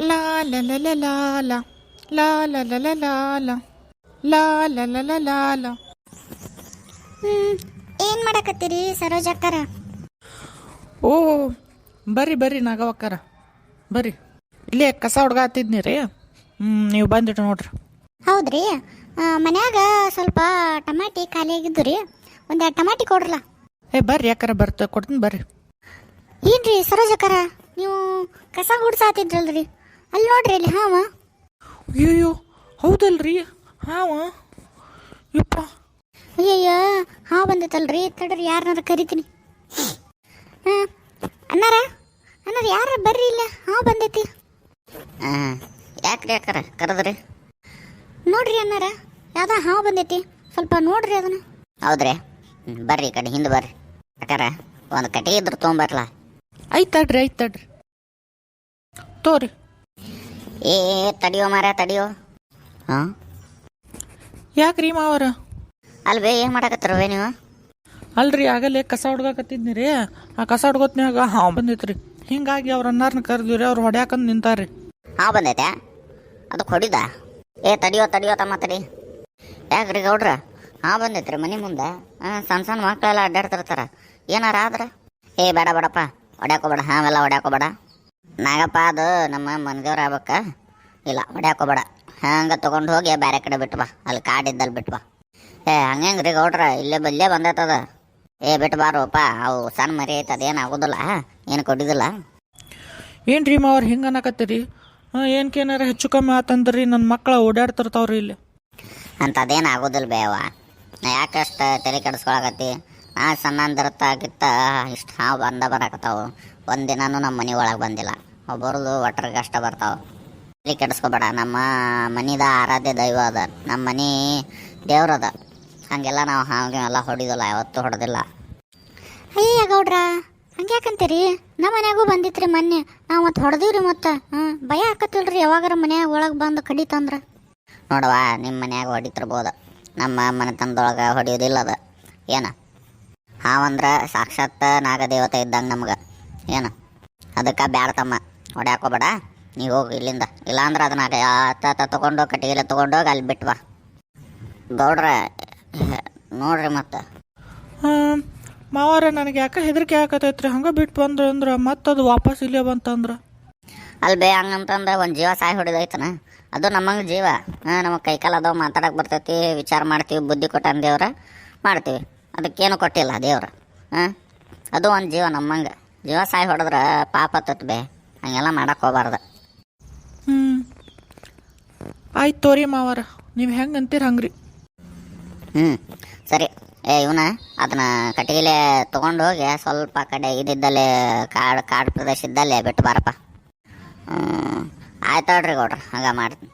ಲಾ ಲ ಲ ಲ ಲಾ ಲ ಲಾ ಲ ಲ ಲ ಲಾ ಲ ಲಾ ಲ ಲ ಲ ಲಾ ಲ ಹ್ಮ್ ಏನ್ ಮಾಡಕತ್ತೀರಿ ಸರೋಜ ಅಕ್ಕರ ಓ ಬರ್ರಿ ಬರ್ರಿ ನಾಗವಕ್ಕಾರ ಬರ್ರಿ ಇಲ್ಲೇ ಕಸ ಹುಡ್ಗಾತಿದ್ನಿ ರೀ ಹ್ಞೂ ನೀವು ಬಂದಿಟ್ಟು ನೋಡ್ರಿ ಹೌದ್ರಿ ಮನ್ಯಾಗ ಸ್ವಲ್ಪ ಟಮಾಟಿ ಖಾಲಿ ಆಗಿದ್ದು ರೀ ಒಂದೆರಡು ಟಮಾಟಿ ಕೊಡ್ರಲ್ಲ ಏ ಬರ್ರಿ ಯಾಕಾರ ಬರ್ತ ಕೊಡ್ತೀನಿ ಬರ್ರಿ ಏನ್ರಿ ಸರೋಜ ಅಕ್ಕರ ನೀವು ಕಸ ಗುಡ್ಸಾತಿದ್ರಲ್ರಿ ಅಲ್ಲಿ ನೋಡ್ರಿ ಇಲ್ಲಿ ಹಾವ. ಅಯ್ಯಯ್ಯೋ ಹೌದಲ್ರಿ? ಹಾವ? ಯಪ್ಪ. ಅಯ್ಯಯ್ಯ ಹಾವು ಬಂದೈತಲ್ರಿ ತಡ್ರಿ ಯಾರನ್ನಾರು ಕರಿತೀನಿ. ಹಾಂ ಅನ್ನಾರ ಅನ್ನಾರ ಯಾರ ಬರ್ರಿ ಇಲ್ಲ? ಹಾವು ಬಂದೈತಿ. ಹಾಂ ಯಾಕ್ರಿ ಯಾಕಾರ ಕರೆದ್ರಿ? ನೋಡ್ರಿ ಅನ್ನಾರ ಯಾವ್ದ ಹಾವು ಬಂದೈತಿ. ಸ್ವಲ್ಪ ನೋಡ್ರಿ ಅದನ್ನ. ಹೌದ್ರಿ. ಹ್ಮ್, ಬರ್ರಿ ಈ ಕಡೆ ಹಿಂದೆ ಬರ್ರಿ. ಯಾಕಾರ ಒಂದು ಕಟ್ಟಿಗೆ ಇದ್ರೆ ತೊಗೊಂಬರ್ಲ ಐತ್ ತಡ್ರಿ ಐತ್ ತಡ್ರಿ. ತೋರಿ. ಏ ತಡಿಯೋ ಮಾರ ತಡಿಯೋ. ಹಾಂ? ಯಾಕ್ರಿ ಮಾವರ? ಅಲ್ವೇ ಏನು ಮಾಡಕತ್ತಿರವೇ ನೀವು? ಅಲ್ರಿ ಆಗಲೇ ಕಸ ಹುಡ್ಗಾಕತ್ತಿದ್ನಿ ರೀ ಆ ಕಸ ಹುಡ್ಗೋತ್ನ್ಯಾಗ ಹಾವು ಬಂದಿತ್ರಿ. ಹಿಂಗಾಗಿ ಅವ್ರ ಅನ್ನಾರನ್ನ ಕರೆದ್ವಿ ರೀ ಅವ್ರು ಹೊಡ್ಯಾಕಂದ್ ನಿಂತಾರ್ರಿ. ಹಾಂ ಬಂದೈತೆ. ಅದಕ್ಕೆ ಹೊಡಿದ? ಏ ತಡಿಯೋ ತಡಿಯೋ ತಮ್ಮ ತಡಿ. ಯಾಕ್ರಿ ಗೌಡ್ರ? ಹಾ ಬಂದೈತ್ರಿ ಮನೆ ಮುಂದೆ. ಹಾಂ ಸಣ್ಣ ಸಣ್ಣ ಮಕ್ಕಳೆಲ್ಲ ಅಡ್ಡಾಡ್ತಿರ್ತಾರ. ಏನಾರ ಆದ್ರೆ? ಏ ಬೇಡ ಬೇಡಪ್ಪ. ಹೊಡ್ಯಾಕೋಬೇಡ ಹಾವೆಲ್ಲ ಹೊಡ್ಯಾಕೋಬೇಡ ನಾಗಪ್ಪ ಅದು ನಮ್ಮ ಮನೆದೇವ್ರು ಆಗ್ಬೇಕ. ಇಲ್ಲ ಹೊಡ್ಯಾಕೋಬೇಡ. ಹಂಗೆ ತೊಗೊಂಡು ಹೋಗಿ ಬೇರೆ ಕಡೆ ಬಿಟ್ಟು ಬಾ ಅಲ್ಲಿ ಕಾಡಿದ್ದಲ್ಲಿ ಬಿಟ್ಟು ಬಾ ಏ ಹಂಗೆ ರೀ ಗೌಡ್ರ? ಇಲ್ಲೇ ಬಲ್ಲೇ ಬಂದೈತದ. ಏ ಬಿಟ್ಟು ಬಾರೋಪ್ಪ ಅವು ಸಣ್ಣ ಮರಿ ಐತೆ ಅದೇನು ಆಗೋದಿಲ್ಲ. ಏನು ಕೊಡಿದಿಲ್ಲ. ರೀ ಮಾವ್ರು ಹಿಂಗೆ ಅನ್ನಕತ್ತೀರಿ? ಏನಕ್ಕೇನಾರ ಹೆಚ್ಚು ಕಮ್ಮಿ ಆತಂದ್ರಿ ನನ್ನ ಮಕ್ಕಳು ಓಡಾಡ್ತಿರ್ತಾವ್ರಿ ಇಲ್ಲಿ. ಅಂತ ಅದೇನು ಆಗೋದಿಲ್ಲ ಬೇವ ನಾ ಯಾಕಷ್ಟು ತಲೆ ಕೆಡಿಸ್ಕೊಳಕತ್ತಿ? ನಾ ಸಣ್ಣಂದಿರ್ತಾಗಿತ್ತ ಇಷ್ಟು ಹಾವು ಬಂದ ಬರಕತ್ತಾವು. ಒಂದಿನೂ ನಮ್ಮ ಮನೆ ಒಳಗೆ ಬಂದಿಲ್ಲ. ಒಬ್ಬರದು ಒಟ್ರ ಕಷ್ಟ ಬರ್ತಾವೆ. ಇಲ್ಲಿ ಕೆಡಿಸ್ಕೊಬೇಡ, ನಮ್ಮ ಮನಿದ ಆರಾಧ್ಯ ದೈವ ಅದ. ನಮ್ಮ ಮನೆ ದೇವ್ರದ ಹಂಗೆಲ್ಲ ನಾವು ಹಾಗೆ ಎಲ್ಲ ಹೊಡಿದಿಲ್ಲ, ಯಾವತ್ತೂ ಹೊಡೆದಿಲ್ಲ. ಅಯ್ಯ ಗೌಡ್ರ, ಹಂಗ್ಯಾಕಂತೀರಿ? ನಮ್ಮ ಮನ್ಯಾಗೂ ಬಂದಿತ್ರಿ ಮೊನ್ನೆ. ನಾವು ಮತ್ತೆ ಹೊಡೆದಿವ್ರಿ ಮತ್ತೆ. ಹ್ಞೂ ಭಯ ಹಾಕತ್ತಿಲ್ರಿ ಯಾವಾಗಾರ ಮನ್ಯಾಗ ಒಳಗೆ ಬಂದು ಕಡಿತಂದ್ರ ನೋಡವ್ವ ನಿಮ್ಮ ಮನ್ಯಾಗ ಹೊಡಿತಿರ್ಬೋದು. ನಮ್ಮ ಮನೆತನದೊಳಗೆ ಹೊಡಿಯೋದಿಲ್ಲ ಅದು. ಏನು? ಹಾವಂದ್ರೆ ಸಾಕ್ಷಾತ್ ನಾಗದೇವತೆ ಇದ್ದಂಗೆ ನಮ್ಗೆ. ಏನು? ಅದಕ್ಕೆ ಬ್ಯಾಡ ತಮ್ಮ ಹೊಡ್ಯಾಕೋಬೇಡ ನೀವು ಹೋಗಿ ಇಲ್ಲಿಂದ. ಇಲ್ಲಾಂದ್ರೆ ಅದನ್ನ ಅತ್ತ ತೊಗೊಂಡು ಕಟ್ಟಿಗೆಲ್ಲ ತೊಗೊಂಡೋಗಿ ಅಲ್ಲಿ ಬಿಟ್ವ ಗೌಡ್ರ ನೋಡ್ರಿ ಮತ್ತೆ. ಮಾವಾರ ನನಗೆ ಯಾಕೆ ಹೆದರಿಕೆ ಹಾಕತೈತ್ರಿ? ಹಂಗೆ ಬಿಟ್ಟು ಬಂದ್ರೆ ಅಂದ್ರೆ ಮತ್ತೆ ಅದು ವಾಪಸ್ ಇಲ್ಲೇ ಬಂತಂದ್ರೆ. ಅಲ್ಲಿ ಬೇ ಹಂಗಂತಂದ್ರೆ ಒಂದು ಜೀವ ಸಾಯಿ ಹೊಡಿದೈತನ ಅದು ನಮ್ಮಂಗೆ ಜೀವ. ಹಾಂ ನಮಗೆ ಕೈಕಾಲು ಅದಾವ ಮಾತಾಡಕ್ಕೆ ಬರ್ತೈತಿ ವಿಚಾರ ಮಾಡ್ತೀವಿ ಬುದ್ಧಿ ಕೊಟ್ಟಾನ ದೇವ್ರ ಮಾಡ್ತೀವಿ. ಅದಕ್ಕೇನು ಕೊಟ್ಟಿಲ್ಲ ದೇವ್ರ. ಹಾಂ ಅದು ಒಂದು ಜೀವ ನಮ್ಮಂಗೆ. ಜೀವ ಸಾಯಿ ಹೊಡೆದ್ರೆ ಪಾಪ ಹತ್ತತ್ ಬೇ. ಹಂಗೆಲ್ಲ ಮಾಡಕ್ಕೆ ಹೋಗ್ಬಾರ್ದು. ಹ್ಞೂ ಆಯ್ತು ತೋರಿ ಮಾವಾರ ನೀವು ಹೆಂಗೆ ಅಂತೀರಿ ಹಂಗ್ರಿ. ಹ್ಞೂ ಸರಿ. ಏ ಇವನ ಅದನ್ನ ಕಟ್ಟಿಗೆಲೆ ತೊಗೊಂಡು ಹೋಗಿ ಸ್ವಲ್ಪ ಕಡೆ ಇದ್ದಲ್ಲಿ ಕಾಡು ಕಾಡು ಪ್ರದೇಶ ಇದ್ದಲ್ಲೇ ಬಿಟ್ಟು ಬಾರಪ್ಪ. ಹ್ಞೂ ಆಯ್ತು ಹೇಳ್ರಿ ಗೌಡ್ರ ಹಂಗೆ ಮಾಡ್ತೀನಿ.